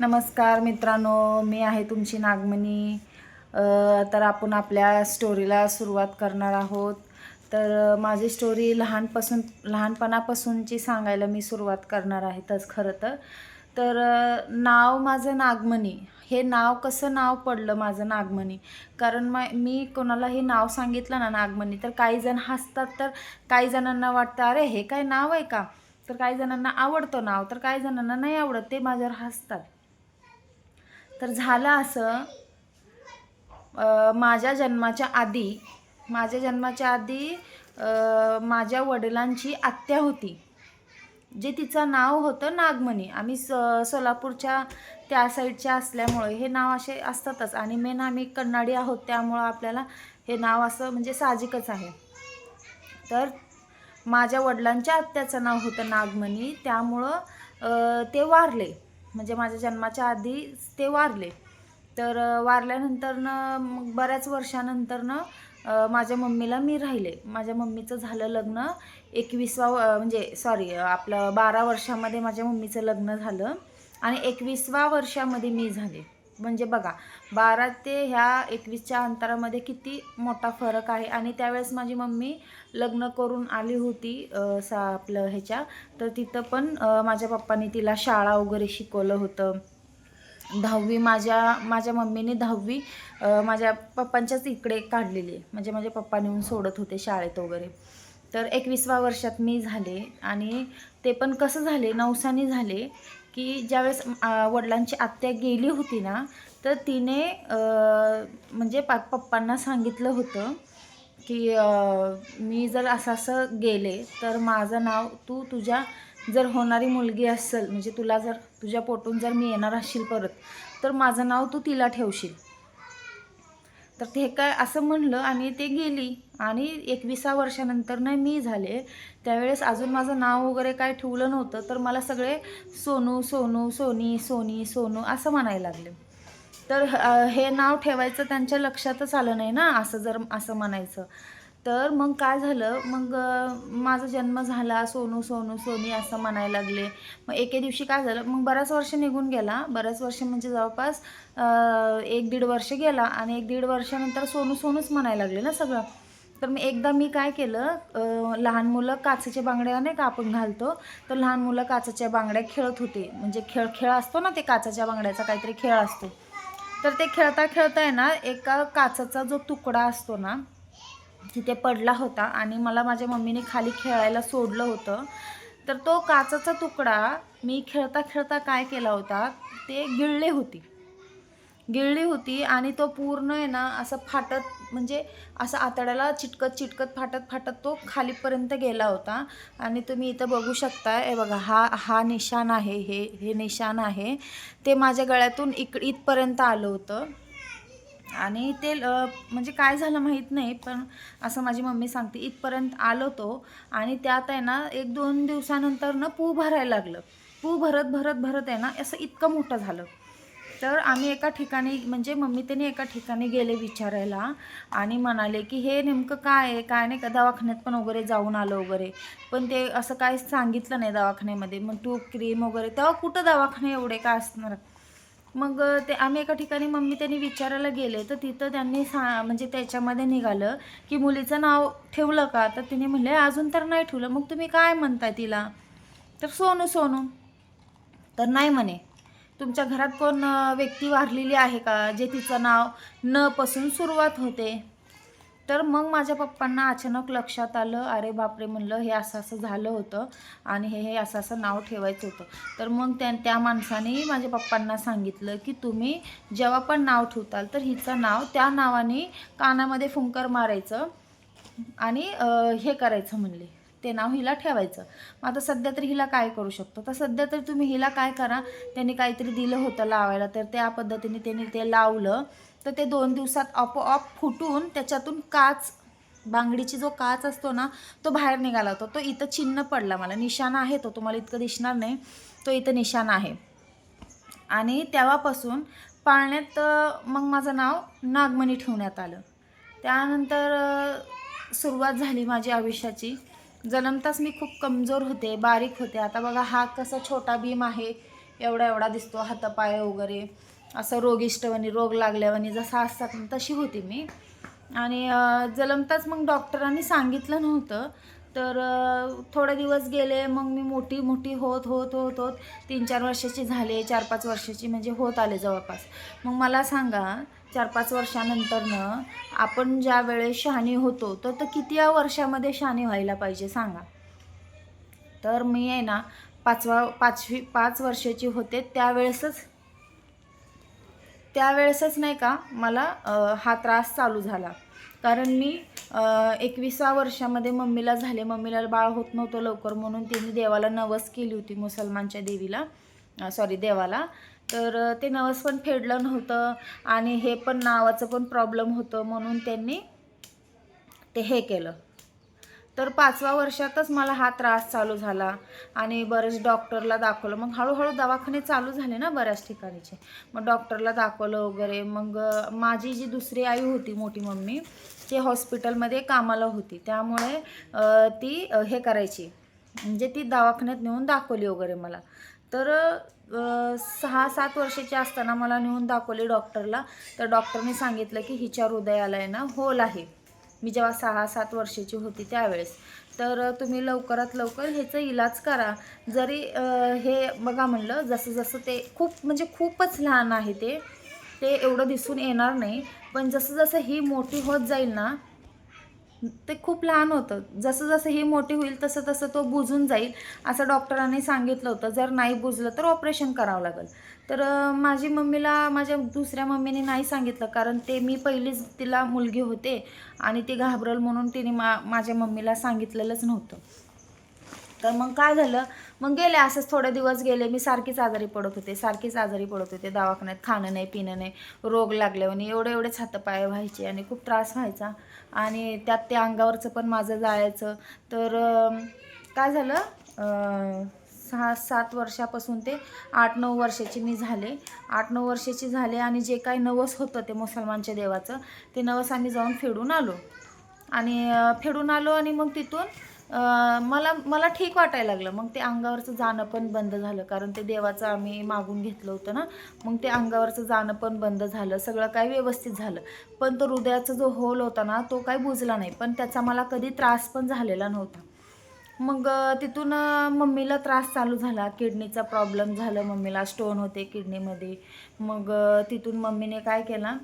नमस्कार मित्रांनो मी आहे तुमची नागमणी. तर आपण आपल्या स्टोरीला सुरुवात करणार आहोत. तर माझी स्टोरी लहानपासून लहानपणापासूनची सांगायला मी सुरुवात करणार आहे तच खरं तर. तर नाव माझं नागमणी. हे नाव कसं नाव पडलं माझं नागमणी? कारण मा मी कोणाला हे नाव सांगितलं ना नागमणी तर काही जण हसतात तर काही जणांना वाटतं अरे हे काय नाव आहे का? तर काही जणांना आवडतं नाव तर काही जणांना नाही आवडत ते माझ्यावर हसतात. तर झालं असं माझ्या जन्माच्या आधी माझ्या जन्माच्या आधी माझ्या वडिलांची आत्या होती जे तिचं नाव होतं नागमणी. आम्ही स सोलापूरच्या त्या साईडच्या असल्यामुळे हे नाव असे असतातच. आणि मेन आम्ही कन्नाडी आहोत त्यामुळं आपल्याला हे नाव असं म्हणजे साहजिकच आहे. तर माझ्या वडिलांच्या आत्याचं नाव होतं नागमणी. त्यामुळं ते वारले. म्हणजे माझ्या जन्माच्या आधी ते वारले. तर वारल्यानंतरनं मग बऱ्याच वर्षानंतरनं माझ्या मम्मीला मी राहिले. माझ्या मम्मीचं झालं लग्न एकवीसवा म्हणजे सॉरी आपलं बारा वर्षामध्ये माझ्या मम्मीचं लग्न झालं आणि एकवीसवा वर्षामध्ये मी झाले. म्हणजे बघा बारा ते ह्या एकवीसच्या अंतरामध्ये किती मोठा फरक आहे आणि त्यावेळेस माझी मम्मी लग्न करून आली होती सा आपलं ह्याच्या. तर तिथं पण माझ्या पप्पांनी तिला शाळा वगैरे शिकवलं होतं. दहावी माझ्या माझ्या मम्मीने दहावी माझ्या पप्पांच्याच इकडे काढलेली आहे. म्हणजे माझ्या पप्पा नेऊन सोडत होते शाळेत वगैरे. तर एकवीसव्या वर्षात मी झाले आणि ते पण कसं झाले नवसानी झाले. की ज्यावेळेस वडिलांची आत्या गेली होती ना तर तिने म्हणजे पा पप्पांना सांगितलं होतं की मी जर असं असं गेले तर माझं नाव तू तुझ्या जर होणारी मुलगी असेल म्हणजे तुला जर तुझ्या पोटून जर मी येणार असशील परत तर माझं नाव तू तिला ठेवशील. तर ते काय असं म्हणलं आणि ते गेली. आणि एकविसा वर्षानंतर नाही मी झाले. त्यावेळेस अजून माझं नाव वगैरे काय ठेवलं नव्हतं तर मला सगळे सोनू सोनू सोनी सोनी सोनू असं म्हणायला लागले. तर हे नाव ठेवायचं त्यांच्या लक्षातच आलं नाही ना असं जर असं म्हणायचं. तर मग काय झालं? मग माझा जन्म झाला सोनू सोनू सोनी असं म्हणायला लागले. मग एके दिवशी काय झालं? मग बऱ्याच वर्ष निघून गेला. बऱ्याच वर्ष म्हणजे जवळपास एक दीड वर्ष गेला आणि एक दीड वर्षानंतर सोनू सोनूच म्हणायला लागले ना सगळं. तर मी एकदा मी काय केलं? लहान मुलं काचेच्या बांगड्या नाही का आपण घालतो? तर लहान मुलं काचेच्या बांगड्या खेळत होते. म्हणजे खेळ खेळ असतो ना ते काचेच्या बांगड्याचा काहीतरी खेळ असतो. तर ते खेळता खेळता आहे ना एका काचाचा जो तुकडा असतो ना तिथे पडला होता आणि मला माझ्या मम्मीने खाली खेळायला सोडलं होतं. तर तो काचाचा तुकडा मी खेळता खेळता काय केला होता ते गिळले होती. गिळली होती आणि तो पूर्ण आहे ना असं फाटत म्हणजे असं आतड्याला चिटकत चिटकत फाटत फाटत तो खालीपर्यंत गेला होता. आणि तुम्ही इथं बघू शकता हे बघा हा हा निशाण आहे हे हे निशाण आहे. ते माझ्या गळ्यातून इक इथपर्यंत आलं होतं. आणि ते म्हणजे काय झालं माहीत नाही पण असं माझी मम्मी सांगते इथपर्यंत आलो तो आणि त्यात आहे ना एक दोन दिवसानंतर ना पू भरायला लागलं. पू भरत भरत भरत आहे ना असं इतकं मोठं झालं. तर आम्ही एका ठिकाणी म्हणजे मम्मी त्यांनी एका ठिकाणी गेले विचारायला आणि म्हणाले की हे नेमकं काय आहे? काय नाही का दवाखान्यात पण वगैरे जाऊन आलं वगैरे. पण ते असं काय सांगितलं नाही दवाखान्यामध्ये. मग तू क्रीम वगैरे तेव्हा कुठं दवाखाने एवढे काय असणार? मग ते आम्ही एका ठिकाणी मम्मी त्यांनी विचारायला गेले. तर तिथं त्यांनी सा म्हणजे त्याच्यामध्ये निघालं की मुलीचं नाव ठेवलं का? तर तिने म्हणले अजून तर नाही ठेवलं. मग तुम्ही काय म्हणताय तिला? तर सोनू सोनू. तर नाही म्हणे. तुमच्या घरात कोण व्यक्ती वारलेली आहे का? जे तिचं नाव न पासून सुरुवात होते. तर मग माझ्या पप्पांना अचानक लक्षात आलं अरे बापरे म्हणलं हे असं असं झालं होतं आणि हे हे असं असं नाव ठेवायचं होतं. तर मग त्या त्या माणसाने माझ्या पप्पांना सांगितलं की तुम्ही जेव्हा पण नाव ठेवताल तर हिचं नाव त्या नावाने कानामध्ये फुंकर मारायचं आणि हे करायचं म्हणले. ते नाव हिला ठेवायचं. मग आता सध्या तरी हिला काय करू शकतो? तर सध्या तर तुम्ही हिला काय करा? त्यांनी काहीतरी दिलं होतं लावायला तर त्या पद्धतीने त्यांनी ते लावलं. तर ते दोन दिवसात आपोआप फुटून त्याच्यातून काच बांगडीची जो काच असतो ना तो बाहेर निघाला होता. तो इथं चिन्ह पडला मला. निशाणा आहे तो. तुम्हाला इतकं दिसणार नाही. तो इथं निशाणा आहे. आणि तेव्हापासून पाळण्यात मग माझं नाव नागमणी ठेवण्यात आलं. त्यानंतर सुरुवात झाली माझी आयुष्याची. जन्मताच मी खूप कमजोर होते बारीक होते. आता बघा हा कसा छोटा भीम आहे एवढा एवढा दिसतो हातापाय वगैरे. असं रोगिष्टवानी रोग लागल्यावानी जसा असतात तशी होती मी. आणि जलमताच मग डॉक्टरांनी सांगितलं नव्हतं. तर थोडे दिवस गेले मग मी मोठी मोठी होत होत होत होत तीन चार वर्षाची झाले. चार पाच वर्षाची म्हणजे होत आले जवळपास. मग मला सांगा चार पाच वर्षानंतरनं आपण ज्या वेळेस शहाणी होतो तर तर किती या वर्षामध्ये शहाणी व्हायला पाहिजे सांगा. तर मी आहे ना पाचवा पाचवी पाच वर्षाची होते त्यावेळेसच त्यावेळेसच नाही का मला हा त्रास चालू झाला. कारण मी एकविसा वर्षामध्ये मम्मीला झाले. मम्मीला बाळ होत नव्हतं लवकर म्हणून तिने देवाला नवस केली होती मुसलमानच्या देवीला सॉरी देवाला. तर ते नवस पण फेडलं नव्हतं आणि हे पण नावाचं पण प्रॉब्लेम होतं म्हणून त्यांनी ते हे केलं. तर पाचव्या वर्षातच मला हा त्रास चालू झाला आणि बरेच डॉक्टरला दाखवलं. मग हळूहळू दवाखाने चालू झाले ना बऱ्याच ठिकाणीचे. मग डॉक्टरला दाखवलं वगैरे. मग माझी जी दुसरी आई होती मोठी मम्मी ती हॉस्पिटलमध्ये कामाला होती. त्यामुळे ती हे करायची. म्हणजे ती दवाखान्यात नेऊन दाखवली वगैरे मला. तर सहा सात वर्षाची असताना मला नेऊन दाखवली डॉक्टरला. तर डॉक्टरने सांगितलं की हिच्या हृदयाला आहे ना होल आहे. मी जेव्हा सहा सात वर्षाची होती त्यावेळेस. तर तुम्ही लवकरात लवकर ह्याचा इलाज करा. जरी हे बघा म्हणलं जसं जसं ते खूप म्हणजे खूपच लहान आहे ते ते एवढं दिसून येणार नाही. पण जसं जसं ही मोठी होत जाईल ना ते खूप लहान होतं. जसं जसं ही मोठी होईल तसं तसं तो बुजून जाईल असं डॉक्टरांनी सांगितलं होतं. जर नाही बुजलं तर ऑपरेशन करावं लागेल. तर माझी मम्मीला माझ्या दुसऱ्या मम्मीने नाही सांगितलं कारण ते मी पहिलीच तिला मुलगी होते आणि ती घाबरल म्हणून तिने मा माझ्या मम्मीला सांगितलेलंच नव्हतं. तर मग काय झालं? मग गेले असंच थोडे दिवस गेले मी सारखीच आजारी पडत होते सारखीच आजारी पडत होते दवाखान्यात खाणं नाही पिणं नाही रोग लागल्याने एवढे एवढेच हातपाय व्हायचे आणि खूप त्रास व्हायचा. आणि त्यात ते अंगावरचं पण माझं जायचं तर काय झालं? सहा सात वर्षापासून ते आठ नऊ वर्षाची मी झाले. आठ नऊ वर्षाची झाले आणि जे काही नवस होतं ते मुसलमानच्या देवाचं ते नवस आम्ही जाऊन फेडून आलो. आणि फेडून आलो आणि मग तिथून मला मला ठीक वाटायला लागलं. मग ते अंगावरचं जाणं पण बंद झालं. कारण ते देवाचं आम्ही मागून घेतलं होतं ना. मग ते अंगावरचं जाणं पण बंद झालं. सगळं काय व्यवस्थित झालं. पण तो हृदयाचा जो होल होता ना तो काही बुजला नाही. पण त्याचा मला कधी त्रास पण झालेला नव्हता. मग तिथून मम्मीला त्रास चालू झाला. किडनीचा प्रॉब्लेम झाला. मम्मीला स्टोन होते किडनीमध्ये. मग तिथून मम्मीने काय केलं?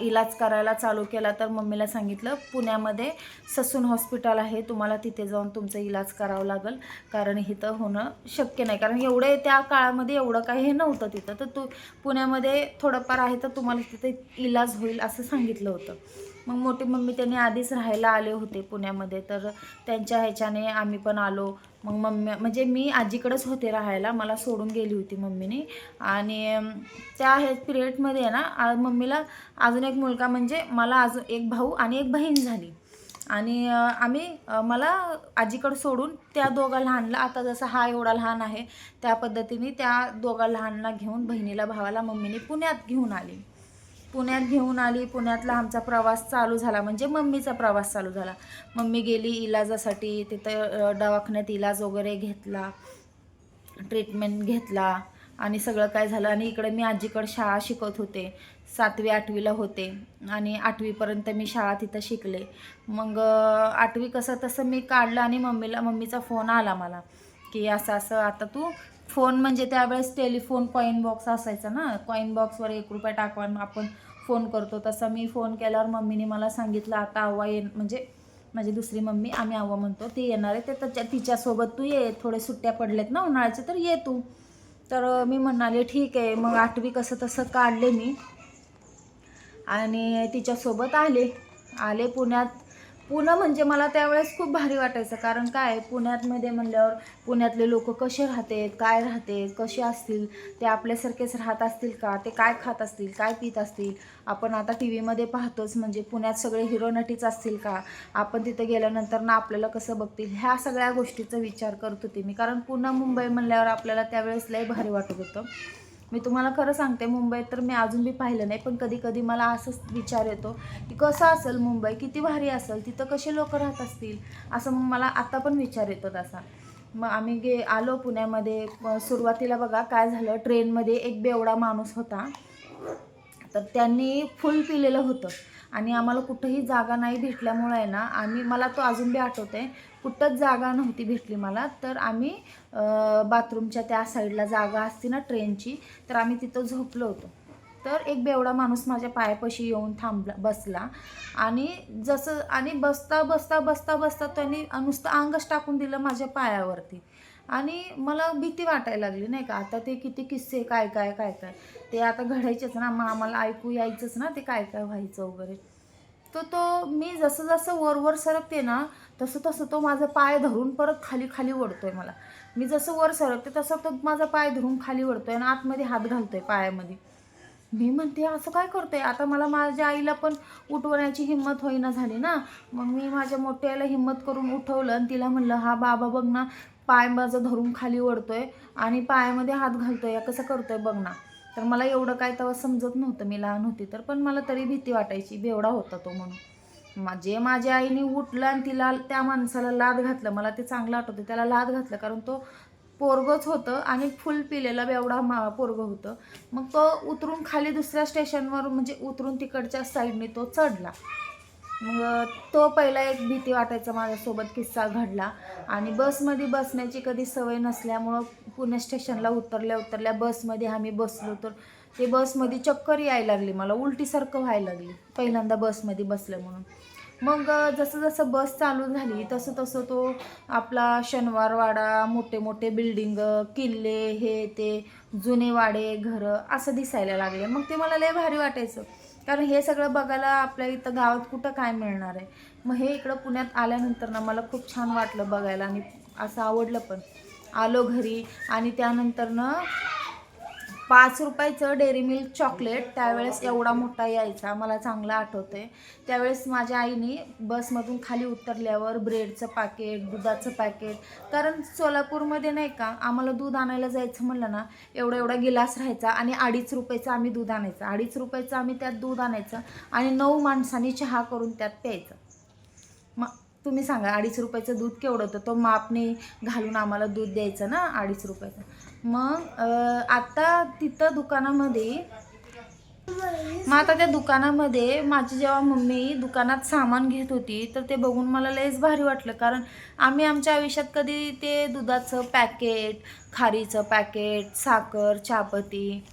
इलाज करायला चालू केला तर मम्मीला सांगितलं पुण्यामध्ये ससून हॉस्पिटल आहे तुम्हाला तिथे जाऊन तुमचं इलाज करावं लागेल. कारण इथं होणं शक्य नाही. कारण एवढे त्या काळामध्ये एवढं काही हे नव्हतं तिथं. तर तू पुण्यामध्ये थोडंफार आहे तर तुम्हाला तिथे इलाज होईल असं सांगितलं होतं. मग मोठी मम्मी त्यांनी आधीच राहायला आले होते पुण्यामध्ये तर त्यांच्या ह्याच्याने आम्ही पण आलो. मग मम्मी म्हणजे मी आजीकडेच होते राहायला मला सोडून गेली होती मम्मीने. आणि त्या हे पिरियडमध्ये आहे ना मम्मीला अजून एक मुलगा म्हणजे मला अजून एक भाऊ आणि एक बहीण झाली. आणि आम्ही मला आजीकडं सोडून त्या दोघा लहानला आता जसा हा एवढा लहान आहे त्या पद्धतीने त्या दोघा लहानला घेऊन बहिणीला भावाला मम्मीने पुण्यात घेऊन आली. पुण्यात घेऊन आली पुण्यातला आमचा प्रवास चालू झाला. म्हणजे मम्मीचा प्रवास चालू झाला. मम्मी गेली इलाजासाठी तिथं दवाखान्यात इलाज वगैरे घेतला ट्रीटमेंट घेतला आणि सगळं काय झालं. आणि इकडे मी आजीकडे शाळा शिकत होते. सातवी आठवीला होते. आणि आठवीपर्यंत मी शाळा तिथं शिकले. मग आठवी कसं तसं मी काढलं आणि मम्मीला मम्मीचा फोन आला मला की असं असं आता तू फोन म्हणजे त्यावेळेस टेलिफोन कॉईन बॉक्स असायचा ना. कॉईन बॉक्सवर एक रुपया टाकवा आपण फोन करतो. तसं मी फोन केल्यावर मम्मीने मला सांगितलं आता आव्हा ये. म्हणजे माझी दुसरी मम्मी आम्ही आव्हा म्हणतो. ती येणार आहे. ते त्याच्या तिच्यासोबत तू ये. थोडे सुट्ट्या पडल्यात ना उन्हाळ्याचे तर ये तू. तर मी म्हणाले ठीक आहे. मग आठवी कसं तसं काढले मी. आणि तिच्यासोबत आले. आले पुण्यात. पुणं म्हणजे मला त्यावेळेस खूप भारी वाटायचं. कारण काय? पुण्यातमध्ये म्हणल्यावर पुण्यातले लोक कसे राहते काय राहते कसे असतील? ते आपल्यासारखेच राहत असतील का? ते काय खात असतील? काय पित असतील? आपण आता टी व्हीमध्ये पाहतोच म्हणजे पुण्यात सगळे हिरो नटीच असतील का? आपण तिथे गेल्यानंतर ना आपल्याला कसं बघतील? ह्या सगळ्या गोष्टीचा विचार करत होते मी. कारण पुन्हा मुंबई म्हणल्यावर आपल्याला त्यावेळेस लय भारी वाटत होतं. मी तुम्हाला खरं सांगते मुंबईत तर मी अजून बी पाहिलं नाही पण कधी कधी मला असंच विचार येतो की कसं असेल मुंबई किती भारी असेल तिथं कसे लोक राहत असतील असं मग मला आता पण विचार येतो तसा. मग आम्ही गे आलो पुण्यामध्ये सुरुवातीला बघा काय झालं ट्रेनमध्ये एक बेवडा माणूस होता तर त्यांनी फुल पिलेलं होतं. आणि आम्हाला कुठंही जागा नाही भेटल्यामुळे आहे ना आम्ही मला तो अजून बी आहे कुठंच जागा नव्हती भेटली मला तर आम्ही बाथरूमच्या त्या साईडला जागा असते ना ट्रेनची तर आम्ही तिथं झोपलो होतो. तर एक बेवडा माणूस माझ्या पायापाशी येऊन थांबला बसला आणि जसं आणि बसता बसता बसता बसता त्यांनी नुसतं अंगच टाकून दिलं माझ्या पायावरती. आणि मला भीती वाटायला लागली नाही का? आता ते किती किस्से काय काय काय काय? ते आता घडायचेच ना मग आम्हाला ऐकू यायचंच ना ते काय काय व्हायचं वगैरे. तर तो मी जसं जसं वरवर सरकते ना तसं तसं तो माझा पाय धरून परत खाली खाली ओढतोय मला. मी जसं वर सरकते तसं तो माझा पाय धरून खाली ओढतोय आणि आतमध्ये हात घालतोय पायामध्ये. मी म्हणते असं काय करतोय? आता मला माझ्या आईला पण उठवण्याची हिंमत होईना झाली ना. मग मी माझ्या मोठ्याला आईला हिंमत करून उठवलं आणि तिला म्हणलं हा बाबा बघ ना पाय माझं धरून खाली ओढतोय आणि पायामध्ये हात घालतोय. कसं करतोय बघ ना. तर मला एवढं काय तेव्हा समजत नव्हतं मी लहान होती. तर पण मला तरी भीती वाटायची बेवडा होता तो म्हणून. मा- जे माझ्या आईने उठलं आणि तिला त्या माणसाला लाद घातलं मला ते चांगलं आठवतं. त्याला लाद घातलं कारण तो पोरगच होतं आणि फुल पिलेला बेवडा मा पोरगं होतं. मग तो उतरून खाली दुसऱ्या स्टेशनवर म्हणजे उतरून तिकडच्या साईडने तो चढला. मग तो पहिला एक भीती वाटायचा माझ्यासोबत किस्सा घडला. आणि बसमध्ये बसण्याची कधी सवय नसल्यामुळं पुणे स्टेशनला उतरल्या उतरल्या बसमध्ये आम्ही बसलो तर ते बसमध्ये चक्कर यायला लागली मला उलटीसारखं व्हायला लागली पहिल्यांदा बसमध्ये बसलं म्हणून. मग जसं जसं बस चालू झाली तसं तसं तो आपला शनिवारवाडा मोठे मोठे बिल्डिंग किल्ले हे ते जुने वाडे घरं असं दिसायला लागले. मग ते मला लय भारी वाटायचं. कारण हे सगळं बघायला आपल्या इथं गावात कुठं काय मिळणार आहे? मग हे इकडं पुण्यात आल्यानंतर ना मला खूप छान वाटलं बघायला आणि असं आवडलं पण. आलो घरी आणि त्यानंतर ना पाच रुपयाचं डेअरी मिल्क चॉकलेट त्यावेळेस एवढा मोठा यायचा मला चांगलं आठवते त्यावेळेस माझ्या आईने बसमधून खाली उतरल्यावर ब्रेडचं पॅकेट दुधाचं पॅकेट कारण सोलापूरमध्ये नाही का आम्हाला दूध आणायला जायचं म्हणलं ना एवढा एवढा गिलास राहायचा आणि अडीच रुपयाचं आम्ही दूध आणायचं. अडीच रुपयाचं आम्ही त्यात दूध आणायचं आणि नऊ माणसांनी चहा करून त्यात प्यायचं. मग तुम्ही सांगा अडीच रुपयाचं दूध केवढं होतं? तो मापने घालून आम्हाला दूध द्यायचं ना अडीच रुपयाचं. मग आता तिथं दुकानामध्ये मग आता त्या दुकानामध्ये माझी जेव्हा मम्मी दुकानात सामान घेत होती तर ते बघून मला लयच भारी वाटलं. कारण आम्ही आमच्या आयुष्यात कधी ते दुधाचं पॅकेट खारीचं पॅकेट साखर चहापती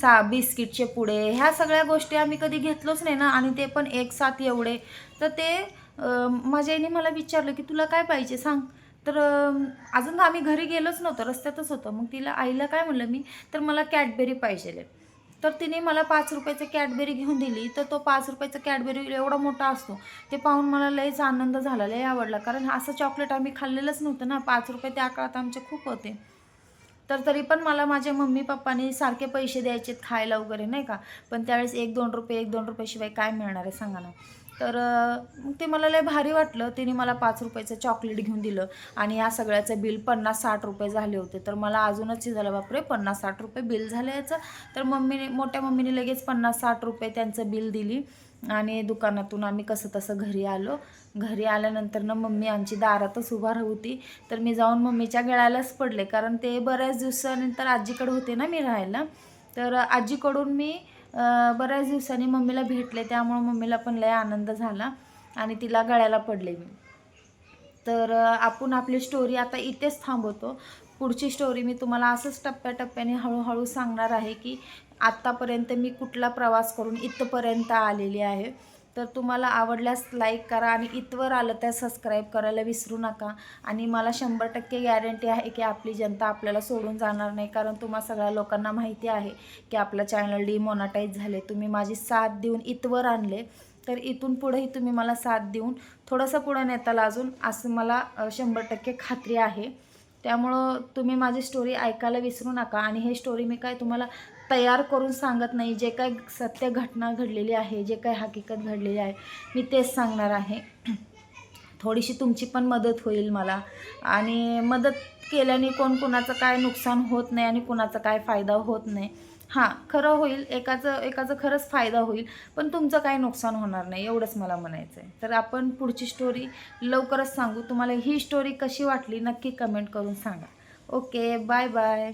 सा बिस्किटचे पुडे ह्या सगळ्या गोष्टी आम्ही कधी घेतलोच नाही ना. आणि ते पण एक साथ एवढे. तर ते माझ्या आईने मला विचारलं की तुला काय पाहिजे सांग. तर अजून आम्ही घरी गेलोच नव्हतं रस्त्यातच होतं. मग तिला आईला काय म्हणलं मी तर मला कॅडबेरी पाहिजे तर तिने मला पाच रुपयाचं कॅडबेरी घेऊन दिली. तर तो पाच रुपयाचा कॅडबेरी एवढा मोठा असतो ते पाहून मला लयच आनंद झाला लय आवडला. कारण असं चॉकलेट आम्ही खाल्लेलंच नव्हतं ना पाच रुपये त्या काळात आमचे खूप होते. तर तरी पण मला माझ्या मम्मी पप्पाने सारखे पैसे द्यायचे खायला वगैरे नाही का? पण त्यावेळेस एक दोन रुपये एक दोन रुपयाशिवाय काय मिळणार आहे सांगा ना. तर मग ते मला लय भारी वाटलं. तिने मला पाच रुपयाचं चॉकलेट घेऊन दिलं आणि या सगळ्याचं बिल पन्नास साठ रुपये झाले होते. तर मला अजूनच हे झालं बापरे पन्नास साठ रुपये बिल झालं याचं. तर मम्मीने मोठ्या मम्मीने लगेच पन्नास साठ रुपये त्यांचं बिल दिली आणि दुकानातून आम्ही कसं तसं घरी आलो. घरी आल्यानंतर ना मम्मी आमची दारातच उभा होती. तर मी जाऊन मम्मीच्या गळ्यालाच पडले. कारण ते बऱ्याच दिवसानंतर आजीकडे होते ना मी राहायला. तर आजीकडून मी बऱ्याच दिवसांनी मम्मीला भेटले त्यामुळं मम्मीला पण लय आनंद झाला आणि तिला गळ्याला पडले मी. तर आपण आपली स्टोरी आता इथेच थांबवतो. पुढची स्टोरी मी तुम्हाला असंच टप्प्याटप्प्याने हळूहळू सांगणार आहे की आत्तापर्यंत मी कुठला प्रवास करून इथपर्यंत आलेली आहे. तर तुम्हाला आवडल्यास लाईक करा आणि इथवर आलं तर सबस्क्राईब करायला विसरू नका. आणि मला शंभर टक्के गॅरंटी आहे की आपली जनता आपल्याला सोडून जाणार नाही. कारण तुम्हा सगळ्या लोकांना माहिती आहे की आपलं चॅनल डिमॉनटाईज झाले तुम्ही माझी साथ देऊन इथवर आणले. तर इथून पुढेही तुम्ही मला साथ देऊन थोडंसं पुढं नेताल अजून असं मला शंभर टक्के खात्री आहे. त्यामुळं तुम्ही माझी स्टोरी ऐकायला विसरू नका. आणि हे स्टोरी मी काय तुम्हाला तयार करून सांगत नाही. जे काय सत्य घटना घडलेली आहे जे काय हकीकत घडलेली आहे मी तेच सांगणार आहे. थोडीशी तुमची पण मदत होईल मला. आणि मदत केल्याने कोण कुणाचं काय नुकसान होत नाही आणि कुणाचा काय फायदा होत नाही. हां खरं होईल. एकाचं एकाचं खरंच फायदा होईल पण तुमचं काही नुकसान होणार नाही एवढंच मला म्हणायचं आहे तर आपण पुढची स्टोरी लवकरच सांगू. तुम्हाला ही स्टोरी कशी वाटली नक्की कमेंट करून सांगा. Okay bye bye